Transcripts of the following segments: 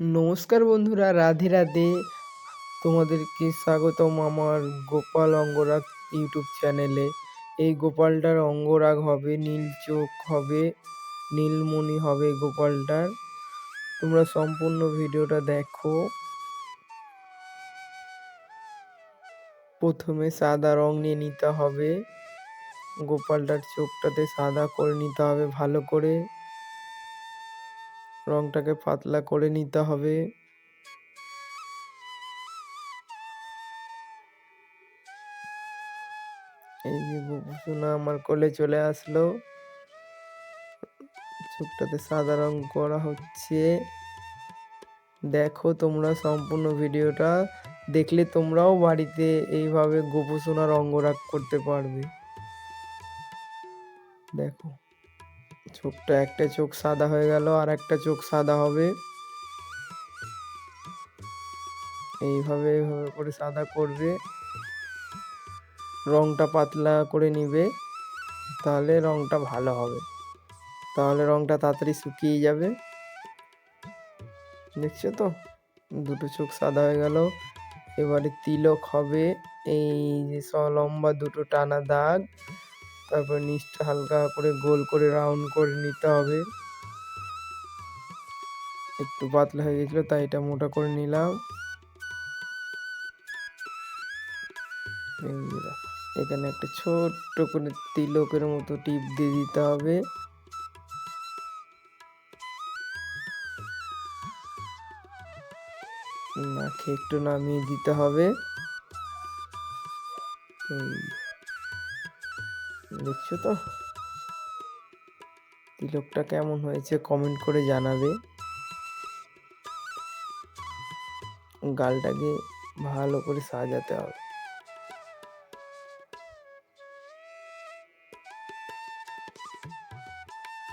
নমস্কার বন্ধুরা, রাধে রাধে। তোমাদেরকে স্বাগতম আমার গোপাল অঙ্গরাগ ইউটিউব চ্যানেলে। এই গোপালটার অঙ্গরাগ হবে, নীল চোখ হবে, নীলমণি হবে গোপালটার। তোমরা সম্পূর্ণ ভিডিওটা দেখো। প্রথমে সাদা রং নিয়ে নিতে হবে। গোপালটার চোখটাতে সাদা করে নিতে হবে ভালো করে। রংটাকে পাতলা করে নিতে হবে। এই যে সোনা আমার কোলে চলে আসলো। চোখটাতে সাদা রং করা হচ্ছে। দেখো তোমরা সম্পূর্ণ ভিডিওটা। দেখলে তোমরাও বাড়িতে এইভাবে গোপসোনার অঙ্গরাগ করতে পারবে। দেখো। চোখটা, একটা চোখ সাদা হয়ে গেল আর একটা চোখ সাদা হবে। এইভাবে এইভাবে করে সাদা করবে। রংটা পাতলা করে নিবে, তাহলে রংটা ভালো হবে। তাহলে রংটা তাড়াতাড়ি শুকিয়ে যাবে। দেখছ তো? দুটো চোখ সাদা হয়ে গেল। এবারে তিলক হবে। এই যে লম্বা দুটো টানা দাগ। তারপর নিচটা হালকা করে গোল করে রাউন্ড করে নিতে হবে। একটু পাতলা হয়ে গেছিল, তাই এটা মোটা করে নিলাম। এখানে একটা ছোট্ট করে তিলকের মতো টিপ দিয়ে দিতে হবে। নাকে একটু নামিয়ে দিতে হবে। দেখছ তো? তিলকটা কেমন হয়েছে কমেন্ট করে জানাবে। গালটাকে ভালো করে সাজাতে হবে।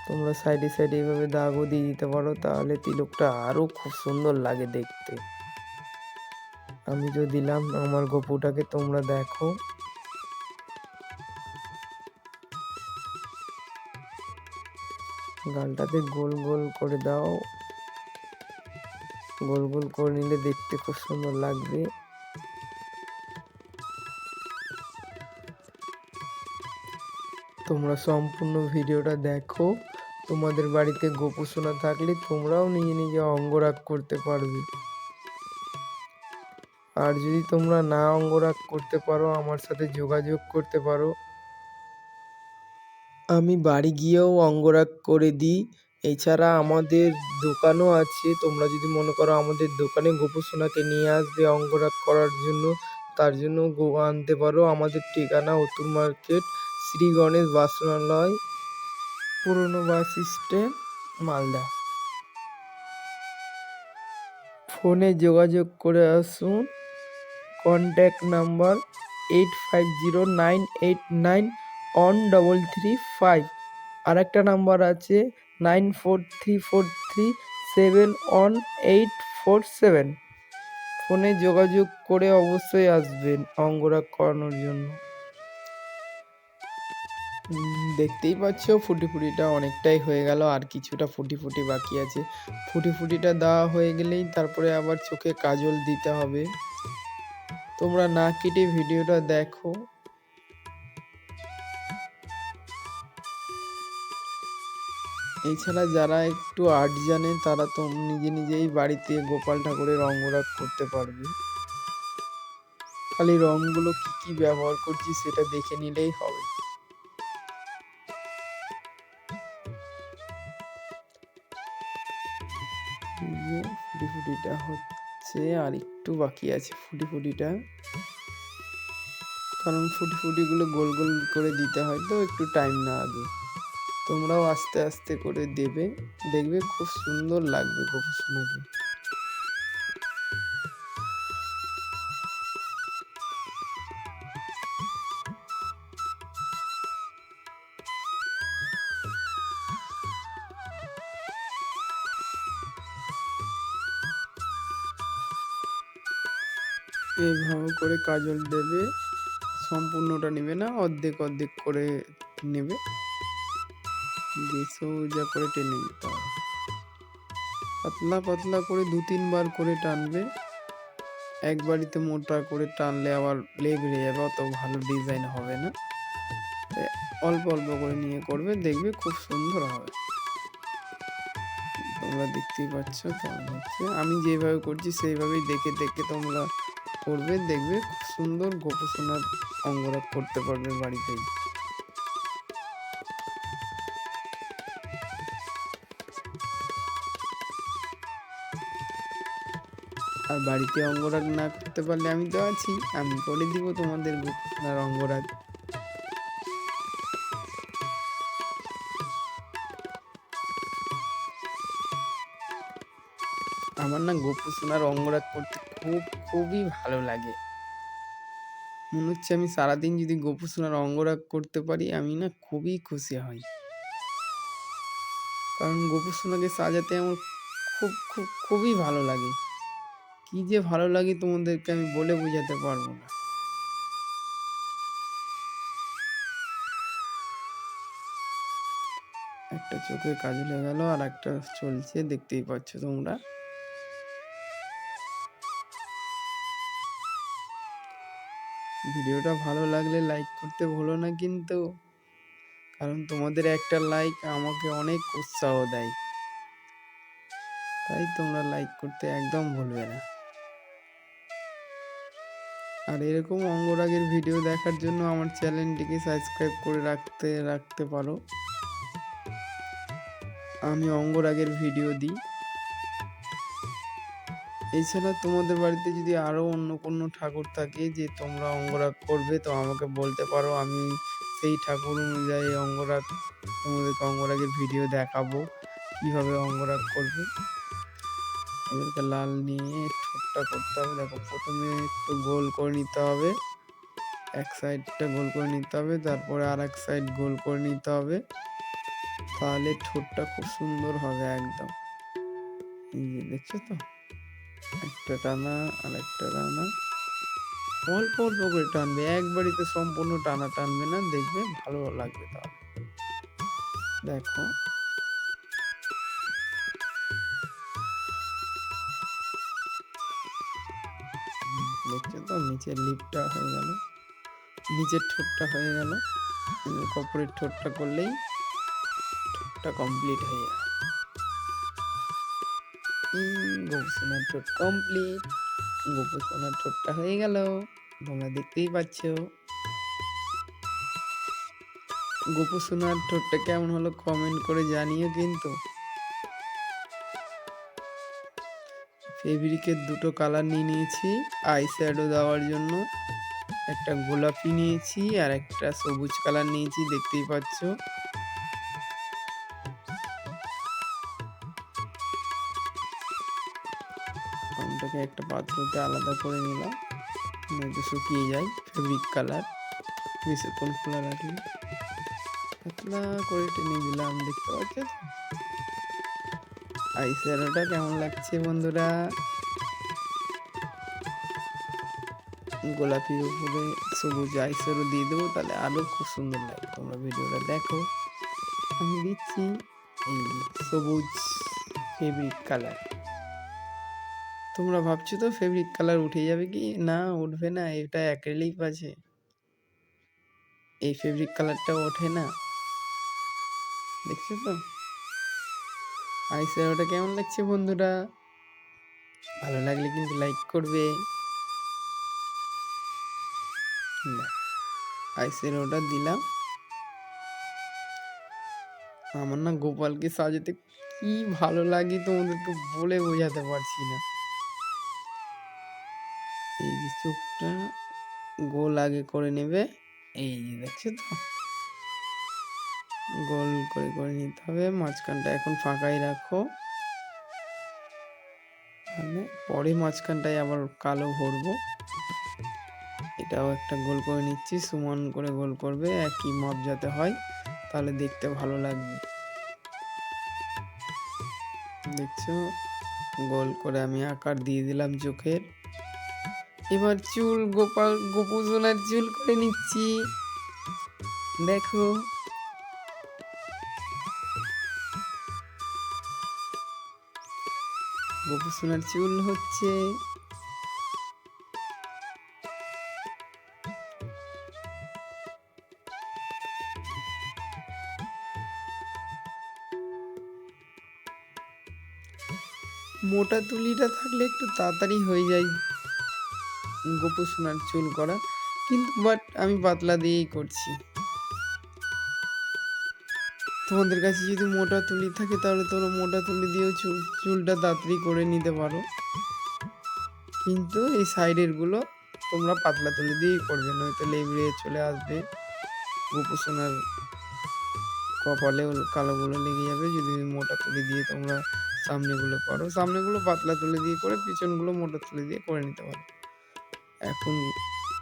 তোমরা সাইডে সাইডে এইভাবে দাগও দিয়ে দিতে পারো, তাহলে তিলকটা আরও খুব সুন্দর লাগে দেখতে। আমি যে দিলাম আমার গপুটাকে তোমরা দেখো। গালটাতে গোল গোল করে দাও। গোল গোল করে নিলে দেখতে খুব সুন্দর লাগবে। তোমরা সম্পূর্ণ ভিডিওটা দেখো। তোমাদের বাড়িতে গোপোষণা থাকলে তোমরাও নিজে নিজে অঙ্গরাগ করতে পারবে। আর যদি তোমরা না অঙ্গরাগ করতে পারো, আমার সাথে যোগাযোগ করতে পারো। আমি বাড়ি গিয়েও অঙ্গরাগ করে দিই। এছাড়া আমাদের দোকানও আছে। তোমরা যদি মনে করো আমাদের দোকানে গোপোষণাকে নিয়ে আসবে অঙ্গরাগ করার জন্য, তার জন্য গো আনতে পারো আমাদের ঠিকানা অতুল মার্কেট, শ্রী গণেশ বাসনালয়, পুরনো বাস স্ট্যান্ড, মালদা। ফোনে যোগাযোগ করে আসুন। Contact number eight five zero nine eight nine one double three five আর একটা নাম্বার আছে nine four three four three seven one eight four seven ফোনে যোগাযোগ করে অবশ্যই আসবেন অঙ্গরাগ করানোর জন্য। দেখতেই পাচ্ছ ফুটি ফুটিটা অনেকটাই হয়ে গেল, আর কিছুটা ফুটি ফুটি বাকি আছে। ফুটি ফুটিটা দেওয়া হয়ে গেলেই তারপরে আবার চোখে কাজল দিতে হবে। তোমরা না কেটে ভিডিওটা দেখো। এছাড়া যারা একটু আর্ট জানে, তারা তো নিজে নিজেই বাড়িতে গোপাল ঠাকুরের রঙরাগ করতে পারবে। খালি রঙগুলো কি কি ব্যবহার করছি সেটা দেখে নিলেই হবে। ফুটি ফুটিটা হচ্ছে, আর একটু বাকি আছে ফুটি ফুটিটা। কারণ ফুটি ফুটিগুলো গোল গোল করে দিতে হয়, তো একটু টাইম না আগে তোমরাও আস্তে আস্তে করে দেবে। দেখবে খুব সুন্দর লাগবে গোপসোনাকে এইভাবে করে কাজল দেবে। সম্পূর্ণটা নেবে না, অর্ধেক অর্ধেক করে নেবে। দিয়ে সোজা করে টেনে নিতে হবে। পাতলা পাতলা করে দু তিনবার করে টানবে। একবারিতে মোটা করে টানলে আবার লেবড়ে যাবে, অত ভালো ডিজাইন হবে না। অল্প অল্প করে নিয়ে করবে, দেখবে খুব সুন্দর হবে। তোমরা দেখতেই পাচ্ছ হচ্ছে। আমি যেভাবে করছি সেইভাবেই দেখে দেখে তোমরা করবে, দেখবে খুব সুন্দর গোপসোনার অঙ্গরাগ করতে পারবে বাড়িতেই। আর বাড়িতে অঙ্গরাগ না করতে পারলে আমি তো আছি। আমি করে দিব তোমাদের গোপসোনার অঙ্গরাগ। আমার না গোপু সোনার অঙ্গরাগ করতে খুব, খুবই ভালো লাগে। মনে হচ্ছে আমি সারাদিন যদি গোপু সোনার অঙ্গরাগ করতে পারি, আমি না খুবই খুশি হই। কারণ গোপু সোনাকে সাজাতে আমার খুব খুব, খুবই ভালো লাগে। কি যে ভালো লাগে তোমাদেরকে আমি বলে বোঝাতে পারব না। একটা চোখে কাজ লেগে গেল আর একটা চলছে, দেখতেই পাচ্ছ তোমরা। ভিডিওটা ভালো লাগলে লাইক করতে ভুলো না কিন্তু, কারণ তোমাদের একটা লাইক আমাকে অনেক উৎসাহ দেয়। তাই তোমরা লাইক করতে একদম ভুলবে না। আর এরকম অঙ্গরাগের ভিডিও দেখার জন্য আমার চ্যানেলটিকে সাবস্ক্রাইব করে রাখতে রাখতে পারো। আমি অঙ্গরাগের ভিডিও দিই। এছাড়া তোমাদের বাড়িতে যদি আরও অন্য কোনো ঠাকুর থাকে যে তোমরা অঙ্গরাগ করবে, তো আমাকে বলতে পারো। আমি সেই ঠাকুর অনুযায়ী অঙ্গরাগ, তোমাদেরকে অঙ্গরাগের ভিডিও দেখাবো। কীভাবে অঙ্গরাগ করবে? এদেরকে লাল নিয়ে ঠোঁটটা করতে হবে। দেখো, প্রথমে একটু গোল করে নিতে হবে। এক সাইডটা গোল করে নিতে হবে, তারপরে আর এক সাইড গোল করে নিতে হবে। তাহলে ঠোঁটটা খুব সুন্দর হবে একদম। দেখছ তো? একটা টানা আর একটা টানা। অল্প অল্প করে টানবে। একবারিতে সম্পূর্ণ টানা টানবে না, দেখবে ভালো লাগবে তাহলে। দেখো। নিচের লিপটা হয়ে গেল। নিচের ঠোঁটটা হয়ে গেল। কপরের ঠোঁটটা করলেই ঠোঁটটা কমপ্লিট হয়ে যাবে গোপসোনার ঠোঁট কমপ্লিট গোপসোনার ঠোঁটটা হয়ে গেল। তোমরা দেখতেই পাচ্ছ। গোপসোনার ঠোঁটটা কেমন হলো কমেন্ট করে জানিও কিন্তু। ফেব্রিকের দুটো কালার নিয়ে নিয়েছি। আই শ্যাডো দেওয়ার জন্য। একটা গোলাপি নিয়েছি আর একটা সবুজ কালার নিয়েছি, দেখতেই পাচ্ছ। রংটাকে একটা পাত্রতে আলাদা করে নিলাম। শুকিয়ে যায় ফেব্রিক কালার। বেশিক্ষণ খোলা রাখলে। পাতলা করে টেনে দিলাম দেখতে পাচ্ছ? আইশ্যাডোটা কেমন লাগছে বন্ধুরা? গোলাপির উপরে সবুজ আইশ্যাডো দিয়ে দেবো, তাহলে আরও খুব সুন্দর লাগে। তোমরা ভিডিওটা দেখো। আমি দিচ্ছি এই সবুজ ফেব্রিক কালার তোমরা ভাবছ তো ফেব্রিক কালার উঠে যাবে কি? না, উঠবে না, এটা অ্যাক্রেলিক আছে। এই ফেব্রিক কালারটা ওঠে না। দেখছ তো? আইশ্যাডোটা কেমন লাগছে বন্ধুরা? ভালো লাগলে কিন্তু লাইক করবে। আইশ্যাডোটা দিলাম। আমার না গোপালকে সাজাতে কি ভালো লাগে তোমাদেরকে বলে বোঝাতে পারছি না। এই চোখটা গোল আগে করে নেবে, এই যে দেখছ তো? গোল করে করে নিতে হবে। মাঝখানটা এখন ফাঁকাই রাখো। মানে পরে মাঝখানটায় আবার কালো ভরবো। এটাও একটা গোল করে নিচ্ছি। সমান করে গোল করবে, একই মাপ যাতে হয়, তাহলে দেখতে ভালো লাগবে। দেখছ? গোল করে আমি আকার দিয়ে দিলাম চোখের। এবার চুল গোপাল, গোপুজনার চুল করে নিচ্ছি। দেখো। গোপু চুল হচ্ছে। মোটা তুলিটা থাকলে একটু তাড়াতাড়ি হয়ে যায় গোপু সোনার চুল করা কিন্তু বাট আমি পাতলা দিয়েই করছি। তোমাদের কাছে যদি মোটা তুলি থাকে, তাহলে তোমরা মোটা তুলি দিয়েও চুল, চুলটা তাড়াতাড়ি করে নিতে পারো। কিন্তু এই সাইডেরগুলো তোমরা পাতলা তুলি দিয়েই করবে, নয়তো লেবড়ে চলে আসবে। গোপোষণার কপালেও কালোগুলো লেগে যাবে, যদি মোটা তুলি দিয়ে তোমরা সামনেগুলো করো সামনেগুলো পাতলা তুলি দিয়ে করে পিছনগুলো মোটা তুলি দিয়ে করে নিতে পারো। এখন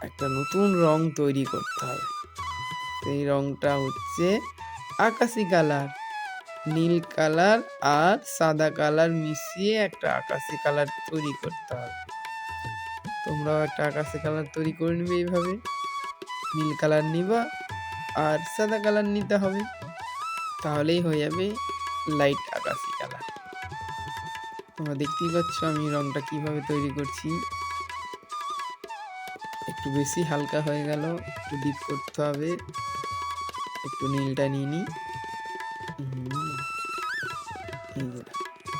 একটা নতুন রং তৈরি করতে হবে। এই রংটা হচ্ছে আকাশি কালার। নীল কালার আর সাদা কালার মিশিয়ে একটা আকাশি কালার তৈরি করতে হবে। তোমরাও একটা আকাশি কালার তৈরি করে নিবে এইভাবে। নীল কালার নিবা আর সাদা কালার নিতে হবে। তাহলেই হয়ে যাবে লাইট আকাশি কালার। তোমরা দেখতেই পাচ্ছ আমি রংটা কীভাবে তৈরি করছি। একটু বেশি হালকা হয়ে গেল, একটু ডিপ করতে হবে। একটু নীলটা নিয়ে নিই।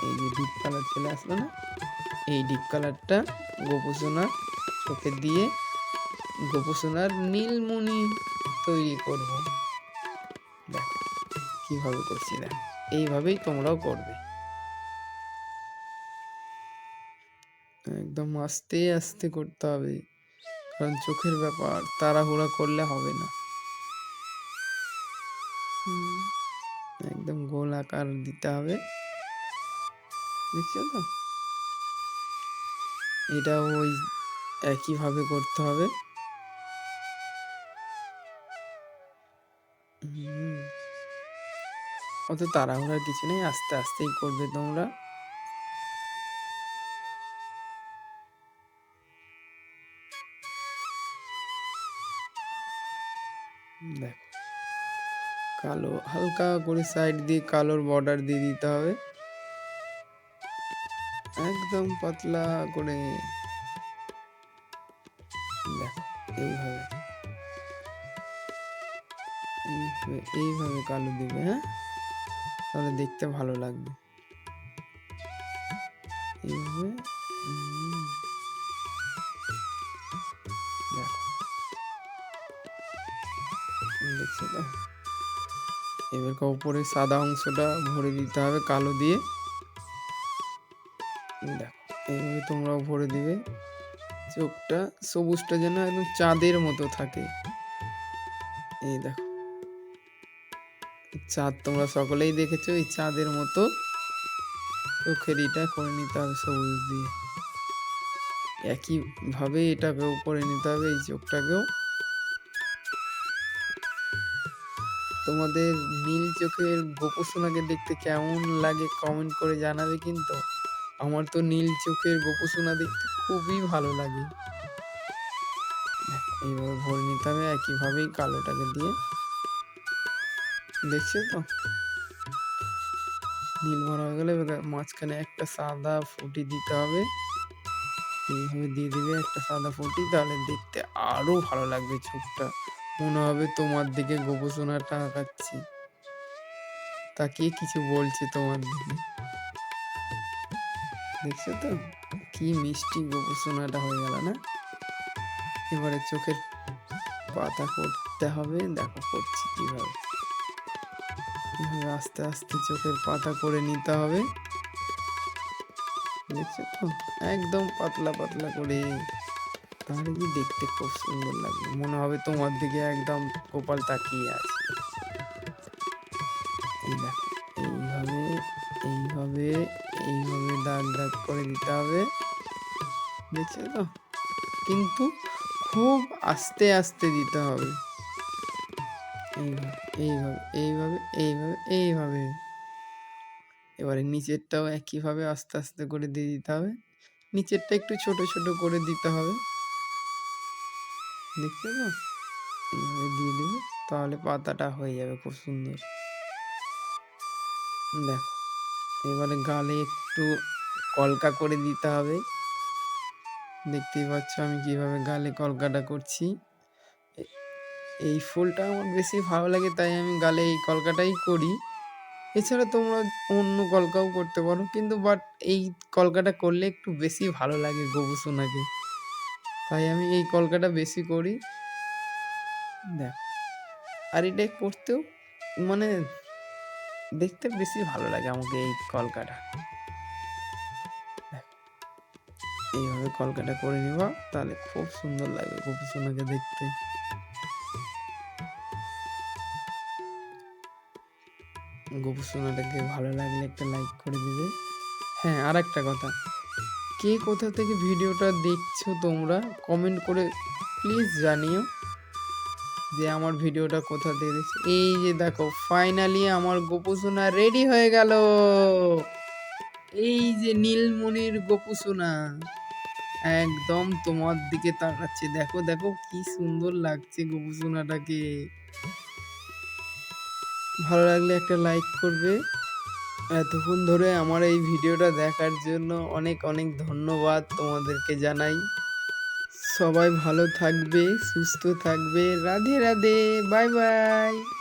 এই যে ডিপ কালার চলে আসলো না? এই ডিপ কালারটা গোপোষণার চোখে দিয়ে গোপোষণার নীলমণি তৈরি করব। দেখো, কীভাবে করছি দেখ, এইভাবেই তোমরাও করবে। একদম আস্তে আস্তে করতে হবে, কারণ চোখের ব্যাপার, তাড়াহুড়া করলে হবে না। একদম গোল আকার দিতে হবে। দেখছ তো? এটা ওই একইভাবে করতে হবে। অত তাড়াহুড়ার কিছু নেই, আস্তে আস্তেই করবে তোমরা। কালো, হালকা করে সাইড দিয়ে কালোর বর্ডার দিয়ে দিতে হবে। একদম পাতলা করে। দেখো এইভাবে। এইভাবে কালো দিবে হ্যাঁ? তাহলে দেখতে ভালো লাগবে। এইভাবে দেখো। দেখছ তো? এবার উপরে সাদা অংশটা ভরে দিতে হবে কালো দিয়ে। দেখো, এইভাবে তোমরাও ভরে দিবে। চোখটা সবুজটা যেন একদম চাঁদের মতো থাকে। এই দেখো, চাঁদ তোমরা সকলেই দেখেছ, এই চাঁদের মতো চোখের এটা করে নিতে হবে সবুজ দিয়ে। একইভাবে এটাকেও করে নিতে হবে, এই চোখটাকেও। তোমাদের নীল চোখের গোপসোনাকে দেখতে কেমন লাগে কমেন্ট করে জানাবে কিন্তু? আমার তো নীল চোখের গোপসোনা দেখতে খুবই ভালো লাগে। এইভাবে ভরে নিতে হবে, একইভাবেই কালোটাকে দিয়ে। দেখছ তো? নীল ভরা হয়ে গেলে মাঝখানে একটা সাদা ফুটি দিতে হবে। এইভাবে দিয়ে দিবে একটা সাদা ফুটি, তাহলে দেখতে আরও ভালো লাগবে চোখটা। মনে হবে তোমার দিকে গোপসোনাটা আঁকাচ্ছি তাকিয়ে কিছু বলছে তোমার দিকে। দেখছ তো? কি মিষ্টি গোপসোনাটা হয়ে গেল না? এবারে চোখের পাতা করতে হবে, দেখো করছি কীভাবে। এভাবে আস্তে আস্তে চোখের পাতা করে নিতে হবে। দেখছ তো? একদম পাতলা পাতলা করে। তাহলে কি দেখতে খুব সুন্দর লাগবে মনে হবে তোমার দিকে একদম কপাল তাকিয়ে আছে। এইভাবে এইভাবে এইভাবে দাগ দাগ করে দিতে হবে। দেখছ তো? কিন্তু খুব আস্তে আস্তে দিতে হবে। এইভাবে এইভাবে এইভাবে এইভাবে। এবারে নিচেরটাও একইভাবে আস্তে আস্তে করে দিয়ে দিতে হবে। নিচেরটা একটু ছোট ছোট করে দিতে হবে। দেখছ তো এইভাবে দিয়ে দেবে, তাহলে পাতাটা হয়ে যাবে খুব সুন্দর। দেখো, এবারে গালে একটু কলকা করে দিতে হবে। দেখতেই পাচ্ছ আমি কীভাবে গালে কলকাটা করছি। এই ফুলটা আমার বেশি ভালো লাগে, তাই আমি গালে এই কলকাটাই করি। এছাড়া তোমরা অন্য কলকাও করতে পারো, কিন্তু বাট এই কলকাটা করলে একটু বেশি ভালো লাগে গবুসোনাকে তাই আমি এই কলকাটা বেশি করি। দেখ। আর এটা করতেও মানে দেখতে বেশি ভালো লাগে আমাকে এই কলকাটা। এইভাবে কলকাটা করে নিবা তাহলে খুব সুন্দর লাগবে খুব গবুসোনাকে দেখতে। গবুসোনাটাকে ভালো লাগলে একটা লাইক করে দিবে। হ্যাঁ আর একটা কথা। কে কোথা থেকে ভিডিওটা দেখছ তোমরা কমেন্ট করে প্লিজ জানিও যে আমার ভিডিওটা কোথা থেকে দেখছ। এই যে দেখো ফাইনালি আমার গোপুসোনা রেডি হয়ে গেল। এই যে নীলমণির গোপুসোনা, একদম তোমার দিকে তাকাচ্ছে। দেখো দেখো কি সুন্দর লাগছে গোপুসোনাটাকে। ভালো লাগলে একটা লাইক করবে। এতক্ষণ ধরে আমার এই ভিডিওটা দেখার জন্য অনেক অনেক ধন্যবাদ তোমাদেরকে জানাই। সবাই ভালো থাকবে, সুস্থ থাকবে। Radhe Radhe, bye bye.